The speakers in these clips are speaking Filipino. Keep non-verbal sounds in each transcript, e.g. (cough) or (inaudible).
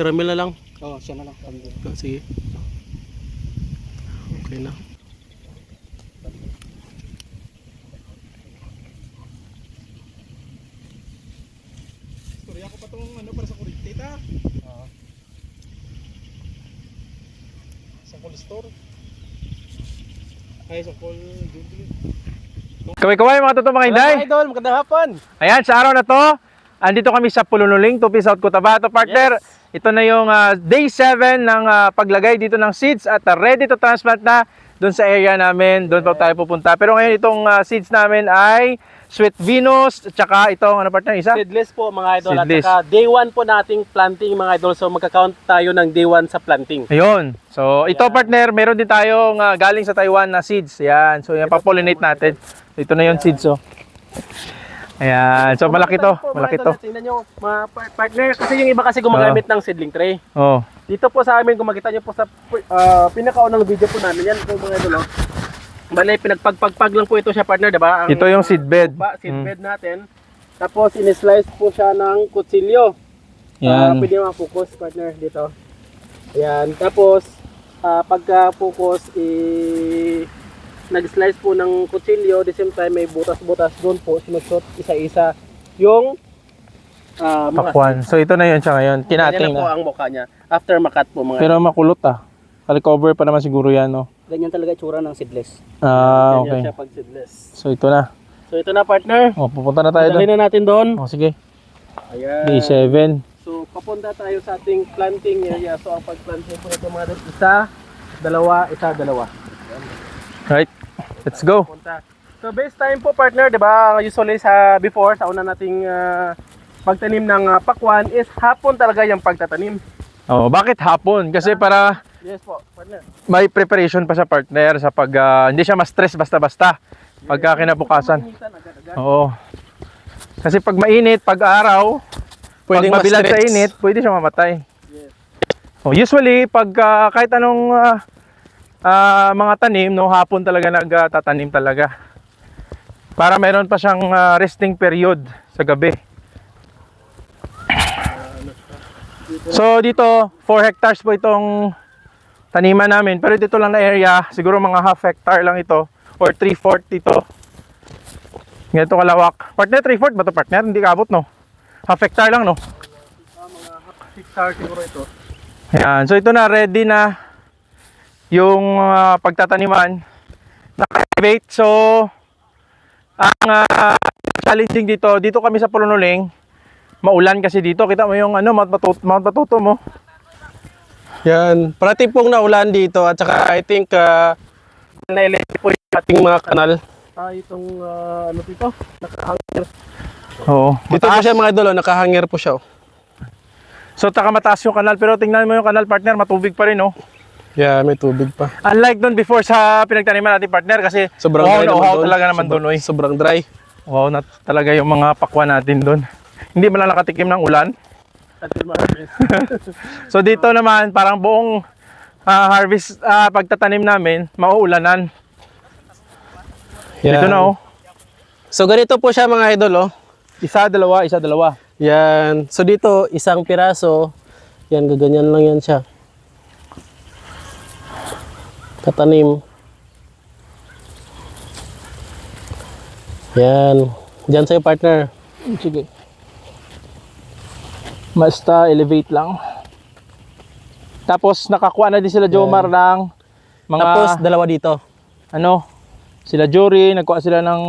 Si Ramil na lang. Oo, siya na lang. Ah, Sige. Okay na. Storya ko pa tong ano para sa kurite ta. Oo. Sa cold store. Ay, sa duty. Kaway-kaway mga totoo mga inday. idol, magandang hapon. Ayan, sa araw na to, andito kami sa Pulunuling, Tupi, South Cotabato, partner. Ito na yung ah, day 7 ng ah, paglagay dito ng seeds at ah, ready to transplant na doon sa area namin. Doon pa tayo pupunta. Pero ngayon itong ah, seeds namin ay Sweet Venus, at saka itong ano partner, isa? Seedless po mga idol. Seedless. At saka day 1 po nating planting mga idol. So magka-count tayo ng day 1 sa planting. Ayun. So, ito partner, meron din tayong ah, galing sa Taiwan na seeds. Yan. So, yan pa-pollinate natin. Ito na yung seeds, oh. Ayan. So, malaki to. Malaki to. Tingnan nyo mga par- partner. Kasi yung iba kasi gumagamit ng seedling tray. Oh. Dito po sa amin, kung makita nyo po sa uh, pinakaunang video po namin, yan po mga idol. Oh. Bale, pinagpagpagpag lang po ito siya partner, diba? Ang, Ito yung seed bed. Ba, seed Mm. natin. Tapos, in-slice po siya ng kutsilyo. Ah, Yan. pwede mga-focus partner dito. Ayan. Tapos, ah, pagka-focus, i nag-slice po ng kutsilyo. The same time, may butas-butas doon po. Sinusot isa-isa yung ah mga Pakwan. So, ito na yun siya ngayon. Ganyan Tinating na po ang mukha niya. After makat po mga Pero makulot ah. Kali-cover pa naman siguro yan, no? Ganyan talaga itsura ng seedless. Ah, Ganyan okay. siya pag seedless. So, ito na. So ito na partner. Oh, pupunta na tayo doon. Dalhin na natin doon. Oh, sige. Ayan. Day 7. So papunta tayo sa ating planting area. So ang pagplanting po ito mga idol, isa, dalawa, isa, dalawa. Right. Let's go. Punta. So base time po partner, 'di ba? Usually sa before sa una nating ah, pagtanim ng ah, pakwan is hapon talaga yung pagtatanim. Oh, bakit hapon? Kasi para Yes po, partner. may preparation pa sa partner sa pag ah, hindi siya ma-stress basta-basta pagka kinabukasan. Oo. Kasi pag mainit, pag araw, Pwedeng pag mabilad sa init, pwede siya mamatay. Yes. Oh, usually, pag ah, kahit anong ah, ah, mga tanim, no, hapon talaga nagtatanim talaga. Para meron pa siyang ah, resting period sa gabi. So dito, 4 hectares po itong taniman namin. Pero dito lang na area, siguro mga half hectare lang ito or 3/4 ito. Ganito kalawak. Partner, 3/4 ba to partner? Hindi kaabot no? Half hectare lang no? Ah, mga half hectare siguro ito. Ayan. So ito na, ready na yung ah, pagtataniman. Naka-activate. So, ang ah, challenging dito, dito kami sa Pulunuling, maulan kasi dito. Kita mo yung ano, Mount Batuto, Mount Batuto mo. Yan, parati pong naulan dito at saka I think uh, na-elect po yung ating mga kanal. Ah, itong ah, ano dito? Nakahanger. Oo. Dito po siya mga idol, oh, nakahanger po siya. oh. So, taka mataas yung kanal. Pero tingnan mo yung kanal, partner, matubig pa rin, oh. Yeah, may tubig pa. Unlike doon before sa pinagtaniman natin, partner, kasi Sobrang wow, dry na wow talaga naman doon, oy. Sobrang dry. Wow na talaga yung mga pakwa natin doon. Hindi man lang nakatikim ng ulan. (laughs) So dito naman parang buong ah, harvest ah, pagtatanim namin mauulanan. Dito na oh. So ganito po siya mga idol oh. Isa, dalawa, isa, dalawa. Yan. So dito isang piraso. Yan gaganyan lang yan siya. Tatanim. Yan. Diyan sa'yo partner. Sige. Basta elevate lang. Tapos nakakuha na din sila Jomar ng mga Tapos dalawa dito. ano sila Jory, nagkuha sila ng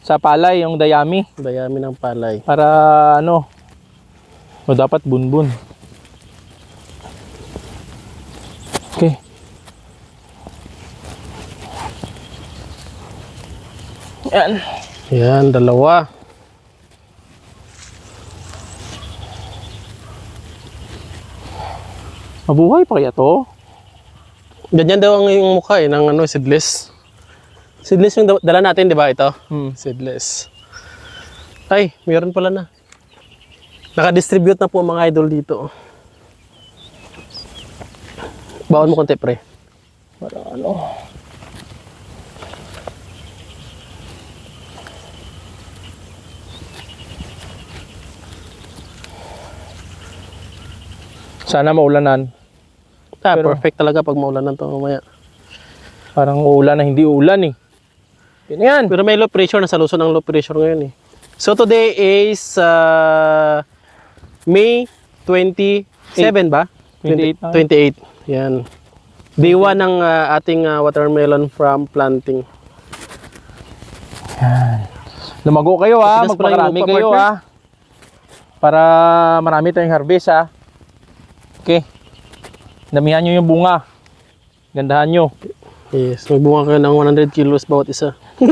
sa palay yung dayami Dayami ng palay. para ano o dapat bunbun. Yan. Yan, dalawa. Mabuhay pa kaya to? Ganyan daw ang yung mukha eh, ng ano, seedless. Seedless yung da- dala natin, di ba ito? Hmm. Seedless. Ay, mayroon pala na. Naka-distribute na po mga idol dito. Baon mo konti, pre. Para ano? Sana maulanan. Ah, Pero- perfect talaga pag maulan to mamaya. Parang uulan na hindi ulan eh. Yan yan. Pero may low pressure, nasa Luzon ang low pressure ngayon eh. So today is uh, May 27 ba? 28 na. 28. Yan. Day 1 ng uh, ating uh, watermelon from planting. Lumago kayo ha, magpakarami kayo ha. Para marami tayong harvest ha. Okay. Damihan nyo yung bunga. Gandahan nyo. Yes, may bunga kayo ng 100 kilos bawat isa. (laughs)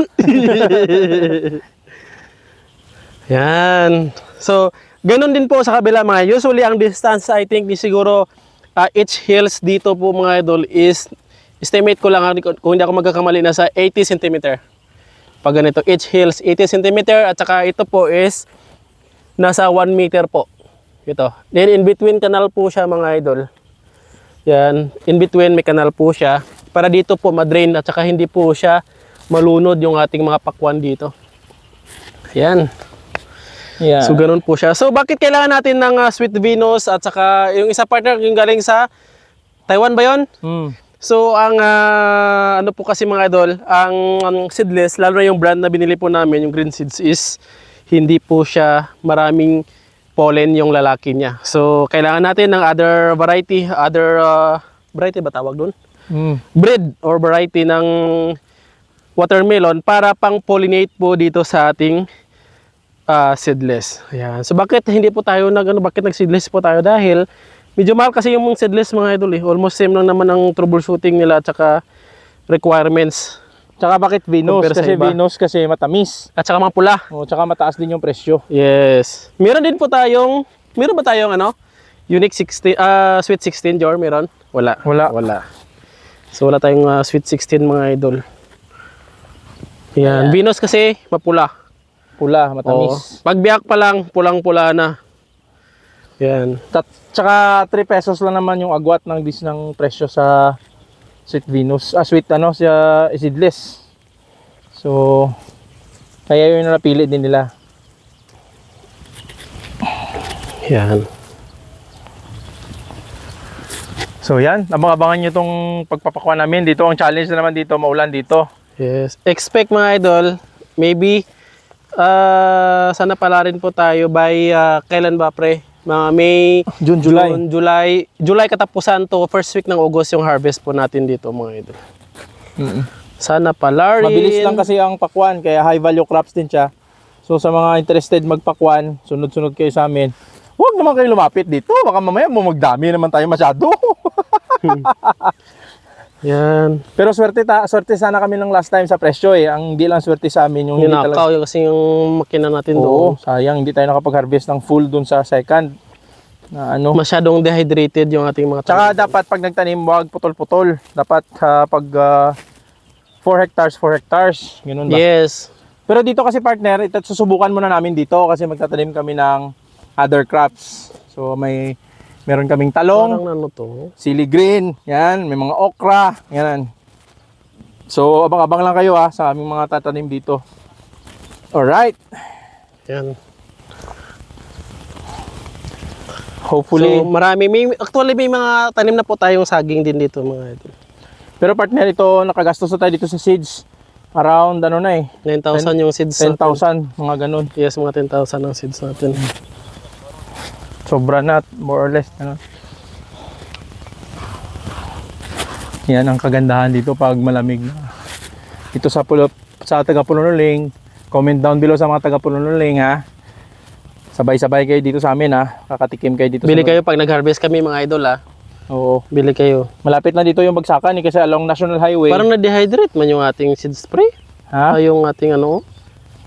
Yan. So, ganun din po sa kabila mga. Usually, ang distance I think is siguro uh, each hills dito po mga idol is estimate ko lang ah, kung hindi ako magkakamali nasa 80 cm. Pag ganito, each hills 80 cm at saka ito po is nasa 1 meter po. Ito. Then in between canal po siya mga idol. Yan, in between may kanal po siya para dito po madrain at saka hindi po siya malunod yung ating mga pakwan dito. Yan. Yeah. So ganun po siya. So bakit kailangan natin ng ah, sweet Venus at saka yung isa partner yung galing sa Taiwan ba 'yon? mm. So ang ah, ano po kasi mga idol, ang, ang seedless lalo na yung brand na binili po namin, yung green seeds is hindi po siya maraming pollen yung lalaki niya. So kailangan natin ng other variety, other ah, variety ba tawag doon? Mm. breed or variety ng watermelon para pang pollinate po dito sa ating ah, seedless. Ayan. So bakit hindi po tayo nag ano, bakit nag seedless po tayo dahil medyo mahal kasi yung seedless mga idol eh. Almost same lang naman ang troubleshooting nila at saka requirements. Tsaka bakit Venus? Compare sa Kasi iba. Venus kasi matamis. At saka mga pula. O, tsaka mataas din yung presyo. Yes. Meron din po tayong meron ba tayong ano? Unique 16 ah sweet 16 Jor meron? Wala. Wala. Wala. So wala tayong ah, sweet 16 mga idol. Yan. Venus kasi mapula. Pula, Oo. matamis. Pag biyak pa lang, pulang-pula na. Yan. Tat, tsaka 3 pesos lang naman yung agwat ng dis ng presyo sa Sweet Venus. Ah, sweet ano, sa seedless. So, kaya yun yung napili din nila. Yan. So yan, abang-abangan nyo itong pagpapakuha namin. Dito ang challenge na naman dito, maulan dito. Yes. Expect mga idol, maybe ah sana pala rin po tayo by ah, kailan ba pre? Mga May, June, July. June, July, July katapusan to first week ng August yung harvest po natin dito mga idol. Mm-mm. Sana pala rin. Mabilis lang kasi ang pakwan, kaya high value crops din siya. So sa mga interested magpakwan, sunod-sunod kayo sa amin. Huwag naman kayo lumapit dito, baka mamaya mo magdami naman tayo masyado. (laughs) (laughs) Yan. Pero swerte ta, swerte sana kami ng last time sa presyo eh. Ang hindi lang swerte sa amin yung hindi Ninakaw yung kasi yung makina natin Oo, doon. sayang hindi tayo nakapag-harvest ng full dun sa second. Na ano. Masyadong dehydrated yung ating mga Tsaka tanim. dapat pag nagtanim, wag putol-putol. Dapat ah, pag 4 hectares, 4 hectares. Ganun ba? Yes. Pero dito kasi partner, ito susubukan muna namin dito kasi magtatanim kami ng other crops. So may meron kaming talong, Parang ano to. sili green, yan, may mga okra, yan. So abang-abang lang kayo ha sa aming mga tatanim dito. Alright. Yan. Hopefully. So, marami. May, actually, may mga tanim na po tayong saging din dito mga idol. Pero partner, ito nakagastos na tayo dito sa seeds. Around ano na eh, 9,000 yung seeds natin. 10,000, mga ganun. Yes, mga 10,000 ang seeds natin. Sobra na, more or less. Ano. Yan ang kagandahan dito pag malamig na. Ito sa pulo, sa taga Pulunuling, comment down below sa mga taga Pulunuling ha. Sabay-sabay kayo dito sa amin ha. Kakatikim kayo dito Bili sa kayo pag nag-harvest kami mga idol ah. Oo. Bili kayo. Malapit na dito yung bagsakan eh, kasi along National Highway. Parang na-dehydrate man yung ating seed spray. ha? Ah, yung ating ano.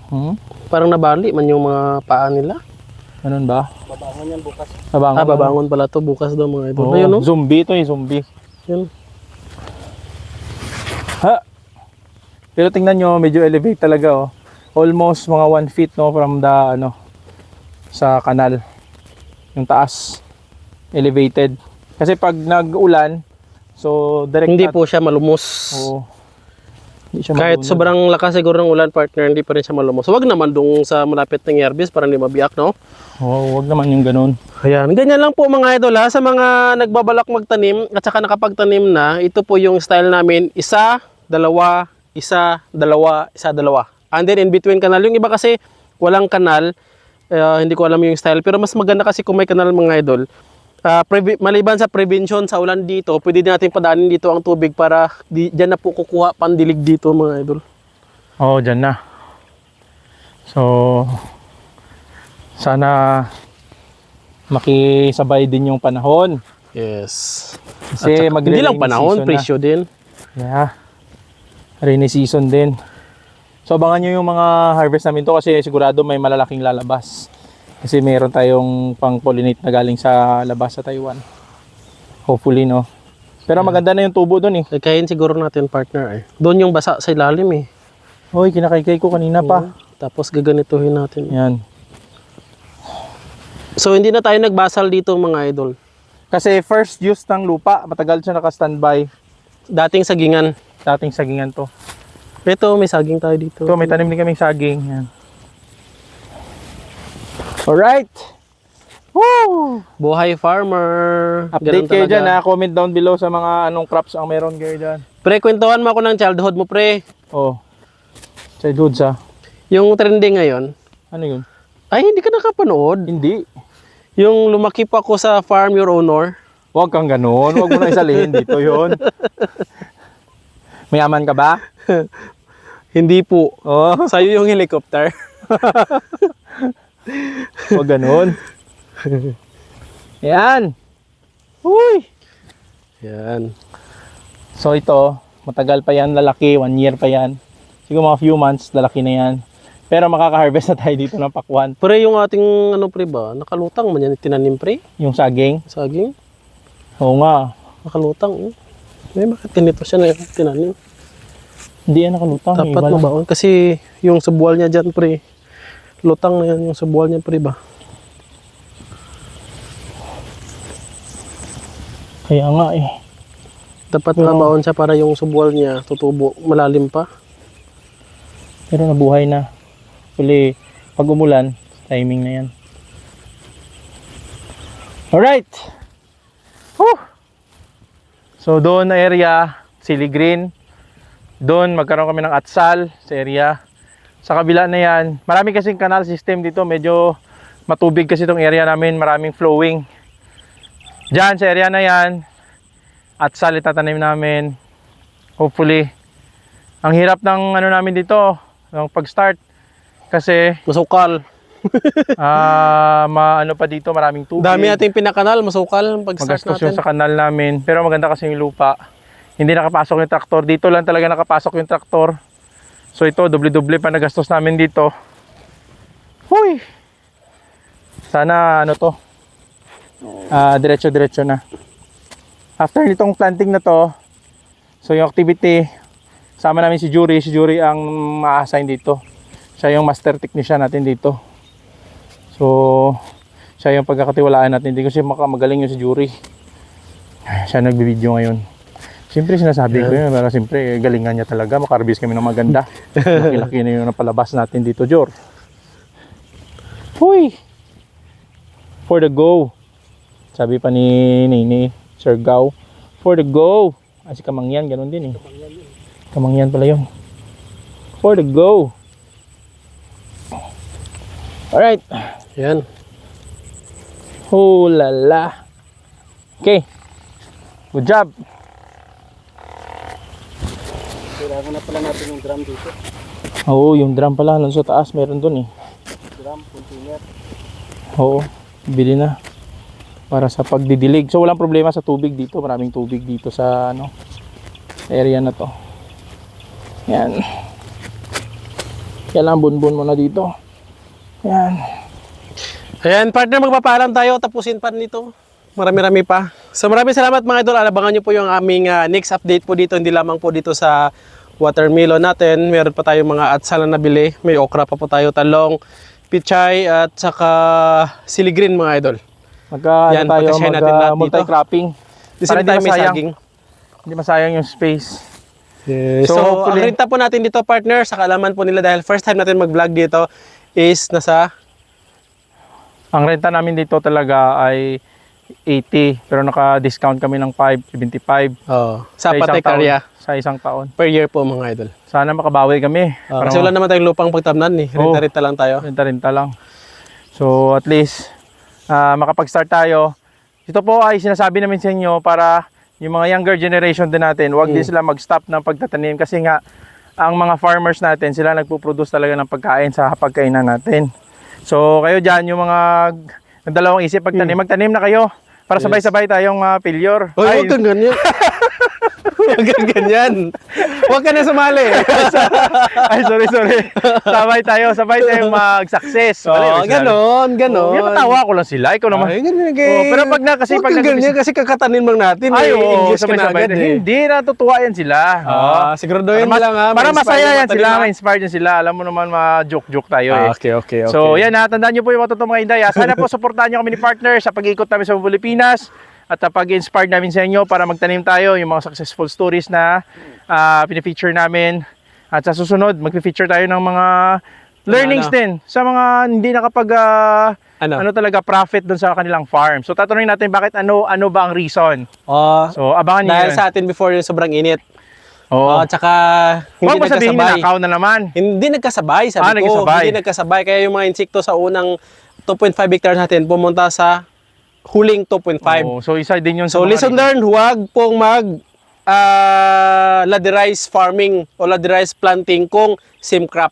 Hmm? Parang nabali man yung mga paa nila. Ganun ba? Babangon yan bukas. Babangon. Ah, babangon pala to bukas daw mga idol. Oo, Ayun no? Zombie ito eh, zombie. Yun. Ha? Pero tingnan nyo, medyo elevate talaga oh. Almost mga 1 feet no from the ano sa kanal. Yung taas elevated. Kasi pag nag-ulan, so direct Hindi na- po siya malumos. Oo. Hindi siya Kahit malunod. sobrang lakas siguro ng ulan partner, hindi pa rin siya malumos. Huwag naman dong sa malapit ng Yerbis para hindi mabiyak, no? Oo, wag naman yung ganun. Ayan, ganyan lang po mga idol ha. Sa mga nagbabalak magtanim at saka nakapagtanim na, ito po yung style namin. Isa, dalawa, isa, dalawa, isa, dalawa. And then in between kanal. Yung iba kasi walang kanal, eh, hindi ko alam yung style. Pero mas maganda kasi kung may kanal mga idol. Previ- maliban sa prevention sa ulan dito, pwede din natin padaanin dito ang tubig para di, dyan na po kukuha pandilig dito mga idol. Oo, dyan na. So, sana makisabay din yung panahon. Yes. Kasi magre- hindi lang panahon, na. presyo din. Yeah. Rainy season din. So abangan nyo yung mga harvest namin to kasi sigurado may malalaking lalabas. Kasi meron tayong pang pollinate na galing sa labas sa Taiwan. Hopefully no. Pero maganda na yung tubo doon eh. Kakain siguro natin partner eh. Doon yung basa sa ilalim eh. Hoy, kinakaykay ko kanina pa. Tapos gaganituhin natin. Yan. So hindi na tayo nagbasal dito mga idol. Kasi first use ng lupa, matagal siya naka-standby. Dating sagingan. Dating sagingan to. Ito, may saging tayo dito. Ito, may tanim din kaming saging. Yan. Alright. Woo! Buhay farmer. Update Ganun kayo talaga. dyan ha. Comment down below sa mga anong crops ang meron kayo dyan. Pre, kwentuhan mo ako ng childhood mo pre. Oh. Childhood sa. Yung trending ngayon. Ano yun? Ay, hindi ka nakapanood. Hindi. Yung lumaki pa ako sa farm your owner. Huwag kang ganun. Huwag mo na isalihin (laughs) dito yon. Mayaman ka ba? Hindi po. Oh, Sa'yo yung helicopter. (laughs) huwag ganun. Yan. Uy. Yan. So ito, matagal pa yan, lalaki, one year pa yan. Siguro mga few months, lalaki na yan. Pero makaka-harvest na tayo dito ng pakwan. Pre, yung ating ano pre ba? Nakalutang man yan tinanim pre. Yung saging. Saging. Oo nga. Nakalutang. Eh. Eh, bakit ganito siya na tinanim? Hindi yan nakalutang. Dapat iba lang. mabaon. Kasi yung subual niya dyan, pre. Lutang na yan yung subual niya, pre ba? Kaya nga eh. Dapat Pero- mabaon siya para yung subual niya tutubo malalim pa. Pero nabuhay na. Uli, pag umulan, timing na yan. Alright. Whew. So doon na area, Silly Green. Doon magkaroon kami ng atsal sa area. Sa kabila na yan, marami kasing canal system dito. Medyo matubig kasi itong area namin. Maraming flowing. Diyan sa area na yan, atsal itatanim namin. Hopefully, ang hirap ng ano namin dito, ng pag-start. Kasi Masukal. (laughs) ah maano pa dito, maraming tubig. Dami nating pinakanal, masukal ang pag-start natin. sa kanal namin. Pero maganda kasi yung lupa. Hindi nakapasok yung traktor. Dito lang talaga nakapasok yung traktor. So ito, doble-doble pa nagastos namin dito. Huy! Sana ano to, ah diretso-diretso na. After nitong planting na to, so yung activity, sama namin si Jury. Si Jury ang ma-assign dito. Siya yung master technician natin dito. So, siya yung pagkakatiwalaan natin. Hindi ko siya makamagaling yung si Jury. Siya nagbibideo ngayon. Siyempre sinasabi ko yun, pero siyempre galingan niya talaga. Makarbis kami ng maganda. Laki-laki na yung napalabas natin dito, Jor. Huy! For the go. Sabi pa ni Nini, Sir Gao. For the go. Ah, si Kamangyan, ganun din eh. Kamangyan pala yun. For the go. Alright. Yan. Oh la la. Okay. Good job. Kailangan na pala natin yung drum dito. Oo, yung drum pala. Nandun sa taas, meron dun eh. Drum, container. Oo, bili na. Para sa pagdidilig. So walang problema sa tubig dito. Maraming tubig dito sa ano area na to. Yan. Kailangan bunbun mo na dito. Yan. Ayan, partner, magpapaalam tayo. Tapusin pa nito. Marami-rami pa. So maraming salamat mga idol. Alabangan nyo po yung aming ah, next update po dito. Hindi lamang po dito sa watermelon natin. Meron pa tayong mga atsala na bili. May okra pa po tayo, talong, pichay, at saka siligrin mga idol. Magka Yan, ano tayo, pagkasyahin mag natin lahat multi-cropping. Di may masayang. saging. Hindi masayang yung space. Yes. So, So, hopefully- ang renta po natin dito, partner, sa kalaman po nila dahil first time natin mag-vlog dito is nasa Ang renta namin dito talaga ay 80 pero naka-discount kami ng 575 oh, sa isang Patay taon. Karya Sa isang taon. per year po mga idol. Sana makabawi kami. Oh, kasi wala naman tayong lupang pagtamnan eh. Oh. Renta-renta lang tayo. Renta-renta lang. So at least ah, makapag-start tayo. Ito po ay sinasabi namin sa inyo para yung mga younger generation din natin, huwag Mm. din sila mag-stop ng pagtatanim kasi nga ang mga farmers natin, sila nagpo-produce talaga ng pagkain sa hapagkainan natin. So kayo dyan, yung mga nagdalawang isip pagtanim, magtanim na kayo para sabay-sabay tayong uh, failure. Hoy, (laughs) huwag kang ganyan. Huwag kang ganyan. Huwag ka na sumali. ay, sorry, sorry. Sabay tayo, sabay tayong mag-success. Oh, ganon, ganon. Oh, Pinatawa ko lang sila, ikaw naman. Ay, ganyan, Oh, pero pag na- kasi Huwag pag nag- ganyan kasi kakatanim lang natin. Ay, eh. oo, English ka na sabay-sabay. eh. Hindi, natutuwa yan sila. Ah, siguraduhin mo para, lang ha. Para masaya yan sila, ha? ma-inspired yan sila. Alam mo naman, ma-joke-joke tayo Ah, eh. okay, okay, okay. So, yan ha, tandaan nyo po yung matuto mga Inday. Sana po supportahan nyo kami ni partner sa pag-ikot namin sa Pilipinas at uh, pag-inspire namin sa inyo para magtanim tayo yung mga successful stories na uh, pinifeature namin. At sa susunod, mag-feature tayo ng mga learnings Ano? din sa mga hindi nakapag ah, Ano? ano talaga profit doon sa kanilang farm. So tatanungin natin bakit ano ano ba ang reason. Oh, So abangan niyo dahil yun. sa atin before yung sobrang init. Oo. Oh, tsaka hindi Huwag nagkasabay. ninakaw na naman. Hindi nagkasabay, sabi Ah, ko. nagkasabay. Hindi nagkasabay. Kaya yung mga insekto sa unang 2.5 hectares natin pumunta sa huling 2.5. Oo, so isa din yun sa So listen learn, huwag pong mag ah, laderize farming o laderize planting kung same crop.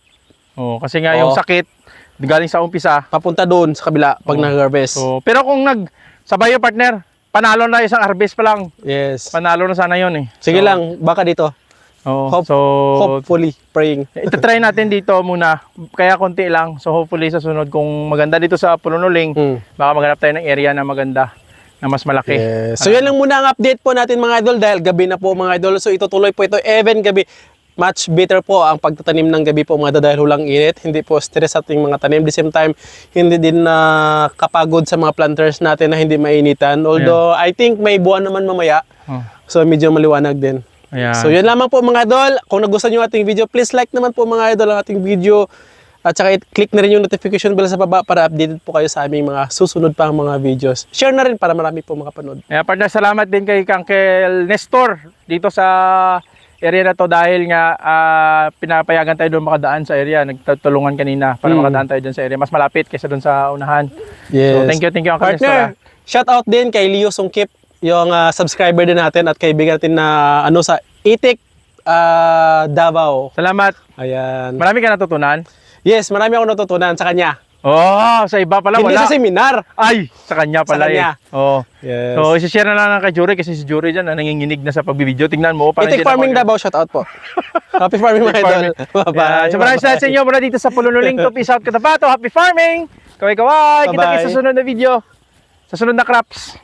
Oo, kasi nga yung Oo. sakit galing sa umpisa. Papunta doon sa kabila pag Oo. nag-harvest. So, pero kung nag sabay yung partner, panalo na isang harvest pa lang. yes. Panalo na sana yun eh. Sige So, lang, baka dito. Oo, Hope- so Hopefully, praying. (laughs) ito try natin dito muna. Kaya konti lang. So hopefully sa sunod kung maganda dito sa Pununuling, Hmm. baka maghanap tayo ng area na maganda na mas malaki. Yes. So yan lang muna ang update po natin mga idol dahil gabi na po mga idol. So itutuloy po ito even gabi. Much better po ang pagtatanim ng gabi po mga idol dahil hulang init. Hindi po stress ating mga tanim. At the same time, hindi din na kapagod sa mga planters natin na hindi mainitan. Although I think may buwan naman mamaya. Oh, So medyo maliwanag din. ayan. So yan lamang po mga idol. Kung nagustuhan nyo ating video, please like naman po mga idol ang ating video. At saka i-click na rin yung notification bell sa baba para updated po kayo sa aming mga susunod pang mga videos. Share na rin para marami po makapanood. Kaya partner, salamat din kay Uncle Nestor dito sa area na to dahil nga ah, pinapayagan tayo doon makadaan sa area. Nagtutulungan kanina para Mm. makadaan tayo doon sa area. Mas malapit kaysa doon sa unahan. Yes. So thank you, thank you Uncle Nestor. ah. Shout out din kay Leo Sungkip, yung ah, subscriber din natin at kaibigan natin na ano sa Itik ah, Davao. Salamat. Ayan. Marami ka natutunan? Yes, marami ako natutunan sa kanya. Oh, sa iba pala Hindi wala. sa seminar. Ay, sa kanya pala Sa kanya. eh. Oh. Yes. So, isi-share na lang kay Jury kasi si Jury dyan na nanginginig na sa pagbibideo. Tingnan mo. parang Itik Farming Davao, shout out po. (laughs) Happy farming mga idol. (laughs) Bye-bye. Yeah, so maraming sa inyo mula dito sa Pulunuling to Peace out Katabato. Happy farming! Kaway kaway! Kita kita sa sunod na video. Sa sunod na crops.